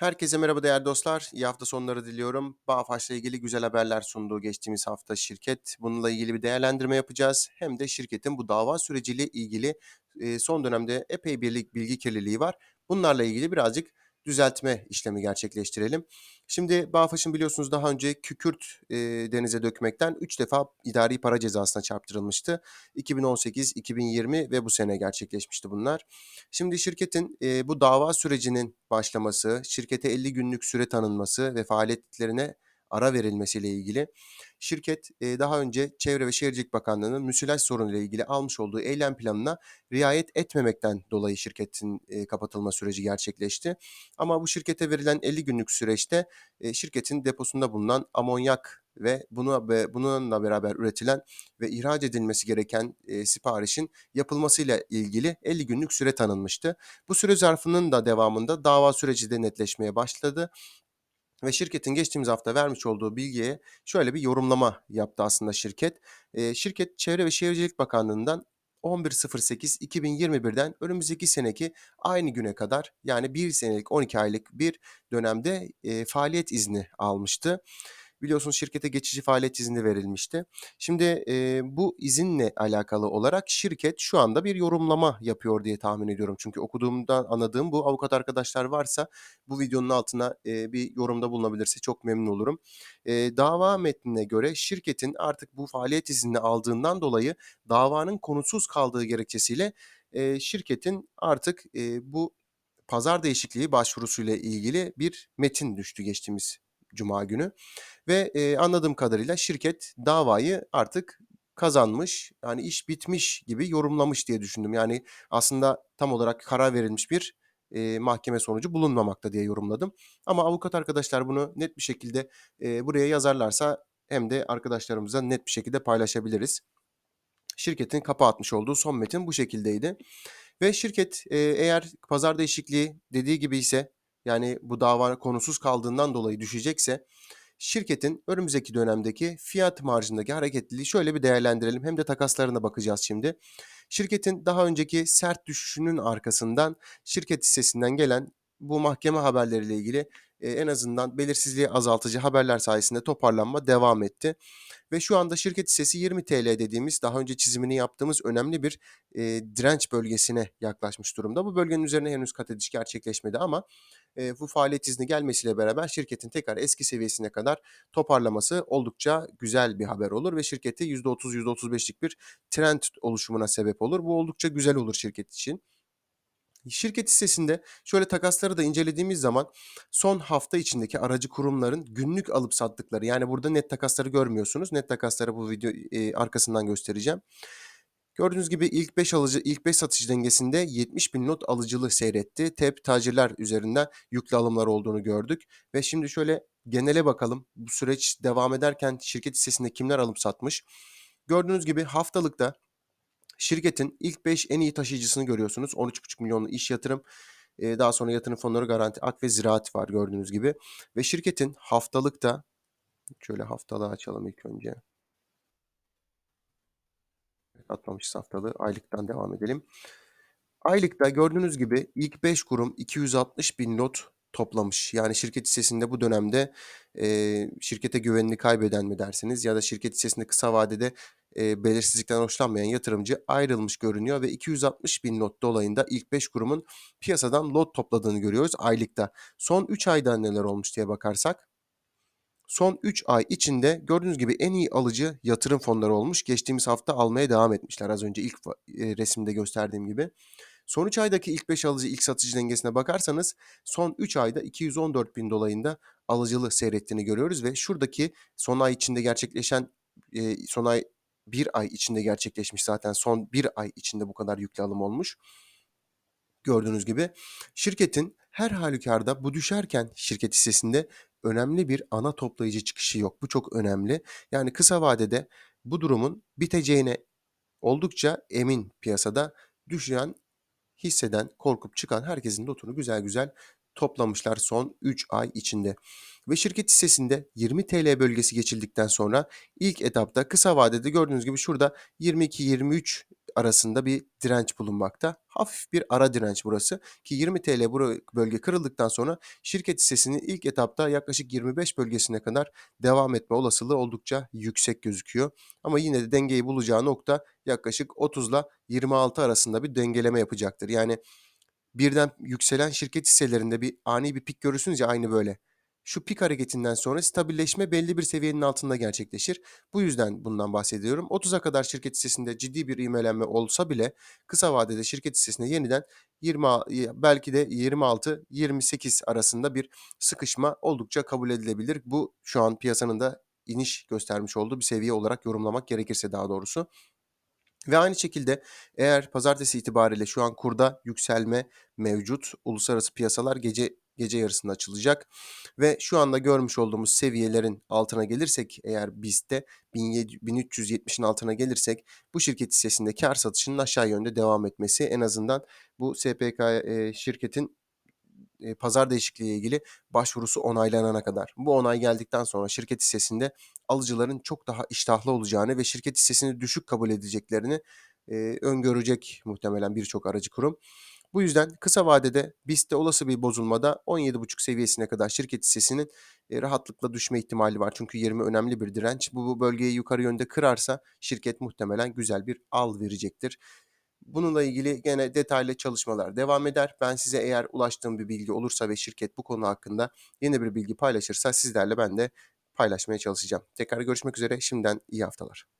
Herkese merhaba değerli dostlar. İyi hafta sonları diliyorum. Bağfaş'la ilgili güzel haberler sunduğu geçtiğimiz hafta şirket. Bununla ilgili bir değerlendirme yapacağız. Hem de şirketin bu dava süreciyle ilgili son dönemde epey bir bilgi kirliliği var. Bunlarla ilgili birazcık düzeltme işlemi gerçekleştirelim. Şimdi Bağfaş'ın biliyorsunuz daha önce kükürt e, denize dökmekten 3 defa idari para cezasına çarptırılmıştı. 2018, 2020 ve bu sene gerçekleşmişti bunlar. Şimdi şirketin e, bu dava sürecinin başlaması, şirkete 50 günlük süre tanınması ve faaliyetlerine ara verilmesiyle ilgili şirket e, daha önce Çevre ve Şehircilik Bakanlığı'nın müsilaj sorunu ile ilgili almış olduğu eylem planına riayet etmemekten dolayı şirketin e, kapatılma süreci gerçekleşti. Ama bu şirkete verilen 50 günlük süreçte e, şirketin deposunda bulunan amonyak ve bunu ve bununla beraber üretilen ve ihraç edilmesi gereken e, siparişin yapılmasıyla ilgili 50 günlük süre tanınmıştı. Bu süre zarfının da devamında dava süreci de netleşmeye başladı ve şirketin geçtiğimiz hafta vermiş olduğu bilgiye şöyle bir yorumlama yaptı aslında şirket. E, şirket Çevre ve Şehircilik Bakanlığı'ndan 11.08.2021'den önümüzdeki seneki aynı güne kadar yani bir senelik 12 aylık bir dönemde e, faaliyet izni almıştı biliyorsunuz şirkete geçici faaliyet izni verilmişti. Şimdi e, bu izinle alakalı olarak şirket şu anda bir yorumlama yapıyor diye tahmin ediyorum. Çünkü okuduğumdan anladığım bu avukat arkadaşlar varsa bu videonun altına e, bir yorumda bulunabilirse çok memnun olurum. E, dava metnine göre şirketin artık bu faaliyet izni aldığından dolayı davanın konusuz kaldığı gerekçesiyle e, şirketin artık e, bu pazar değişikliği başvurusuyla ilgili bir metin düştü geçtiğimiz cuma günü ve e, anladığım kadarıyla şirket davayı artık kazanmış, yani iş bitmiş gibi yorumlamış diye düşündüm. Yani aslında tam olarak karar verilmiş bir e, mahkeme sonucu bulunmamakta diye yorumladım. Ama avukat arkadaşlar bunu net bir şekilde e, buraya yazarlarsa hem de arkadaşlarımıza net bir şekilde paylaşabiliriz. Şirketin kapa atmış olduğu son metin bu şekildeydi. Ve şirket e, eğer pazar değişikliği dediği gibi ise yani bu dava konusuz kaldığından dolayı düşecekse şirketin önümüzdeki dönemdeki fiyat marjındaki hareketliliği şöyle bir değerlendirelim. Hem de takaslarına bakacağız şimdi. Şirketin daha önceki sert düşüşünün arkasından şirket hissesinden gelen bu mahkeme haberleriyle ilgili e, en azından belirsizliği azaltıcı haberler sayesinde toparlanma devam etti. Ve şu anda şirket hissesi 20 TL dediğimiz daha önce çizimini yaptığımız önemli bir e, direnç bölgesine yaklaşmış durumda. Bu bölgenin üzerine henüz kat ediş gerçekleşmedi ama e, bu faaliyet izni gelmesiyle beraber şirketin tekrar eski seviyesine kadar toparlaması oldukça güzel bir haber olur ve şirketi %30-%35'lik bir trend oluşumuna sebep olur. Bu oldukça güzel olur şirket için. Şirket hissesinde şöyle takasları da incelediğimiz zaman son hafta içindeki aracı kurumların günlük alıp sattıkları yani burada net takasları görmüyorsunuz. Net takasları bu video e, arkasından göstereceğim. Gördüğünüz gibi ilk 5 alıcı ilk 5 satış dengesinde 70 bin not alıcılı seyretti. TEP tacirler üzerinden yüklü alımlar olduğunu gördük ve şimdi şöyle genele bakalım. Bu süreç devam ederken şirket hissesinde kimler alıp satmış? Gördüğünüz gibi haftalıkta Şirketin ilk 5 en iyi taşıyıcısını görüyorsunuz. 13,5 milyonlu iş yatırım. Daha sonra yatırım fonları garanti, ak ve ziraat var gördüğünüz gibi. Ve şirketin haftalıkta şöyle haftalığı açalım ilk önce. Atmamışız haftalığı. Aylıktan devam edelim. Aylıkta gördüğünüz gibi ilk 5 kurum 260 bin lot toplamış. Yani şirket hissesinde bu dönemde e, şirkete güvenini kaybeden mi dersiniz ya da şirket hissesinde kısa vadede e, belirsizlikten hoşlanmayan yatırımcı ayrılmış görünüyor ve 260 bin lot dolayında ilk 5 kurumun piyasadan lot topladığını görüyoruz aylıkta. Son 3 ayda neler olmuş diye bakarsak son 3 ay içinde gördüğünüz gibi en iyi alıcı yatırım fonları olmuş. Geçtiğimiz hafta almaya devam etmişler az önce ilk e, resimde gösterdiğim gibi. Son 3 aydaki ilk 5 alıcı ilk satıcı dengesine bakarsanız son 3 ayda 214 bin dolayında alıcılı seyrettiğini görüyoruz ve şuradaki son ay içinde gerçekleşen e, son ay bir ay içinde gerçekleşmiş zaten son bir ay içinde bu kadar yüklü alım olmuş. Gördüğünüz gibi şirketin her halükarda bu düşerken şirket hissesinde önemli bir ana toplayıcı çıkışı yok. Bu çok önemli. Yani kısa vadede bu durumun biteceğine oldukça emin piyasada düşen hisseden, korkup çıkan herkesin notunu güzel güzel toplamışlar son 3 ay içinde. Ve şirket hissesinde 20 TL bölgesi geçildikten sonra ilk etapta kısa vadede gördüğünüz gibi şurada 22-23 arasında bir direnç bulunmakta. Hafif bir ara direnç burası ki 20 TL bura bölge kırıldıktan sonra şirket hissesinin ilk etapta yaklaşık 25 bölgesine kadar devam etme olasılığı oldukça yüksek gözüküyor. Ama yine de dengeyi bulacağı nokta yaklaşık 30'la 26 arasında bir dengeleme yapacaktır. Yani birden yükselen şirket hisselerinde bir ani bir pik görürsünüz ya aynı böyle. Şu pik hareketinden sonra stabilleşme belli bir seviyenin altında gerçekleşir. Bu yüzden bundan bahsediyorum. 30'a kadar şirket hissesinde ciddi bir ivmelenme olsa bile kısa vadede şirket hissesine yeniden 20 a- belki de 26-28 arasında bir sıkışma oldukça kabul edilebilir. Bu şu an piyasanın da iniş göstermiş olduğu bir seviye olarak yorumlamak gerekirse daha doğrusu. Ve aynı şekilde eğer pazartesi itibariyle şu an kurda yükselme mevcut. Uluslararası piyasalar gece gece yarısında açılacak ve şu anda görmüş olduğumuz seviyelerin altına gelirsek eğer BIST'te 1370'in altına gelirsek bu şirket hissesinde kar satışının aşağı yönde devam etmesi en azından bu SPK e, şirketin e, pazar değişikliği ile ilgili başvurusu onaylanana kadar. Bu onay geldikten sonra şirket hissesinde alıcıların çok daha iştahlı olacağını ve şirket hissesini düşük kabul edeceklerini e, öngörecek muhtemelen birçok aracı kurum. Bu yüzden kısa vadede BIST'te olası bir bozulmada 17,5 seviyesine kadar şirket hissesinin e, rahatlıkla düşme ihtimali var. Çünkü 20 önemli bir direnç. Bu, bu bölgeyi yukarı yönde kırarsa şirket muhtemelen güzel bir al verecektir. Bununla ilgili gene detaylı çalışmalar devam eder. Ben size eğer ulaştığım bir bilgi olursa ve şirket bu konu hakkında yeni bir bilgi paylaşırsa sizlerle ben de paylaşmaya çalışacağım. Tekrar görüşmek üzere. Şimdiden iyi haftalar.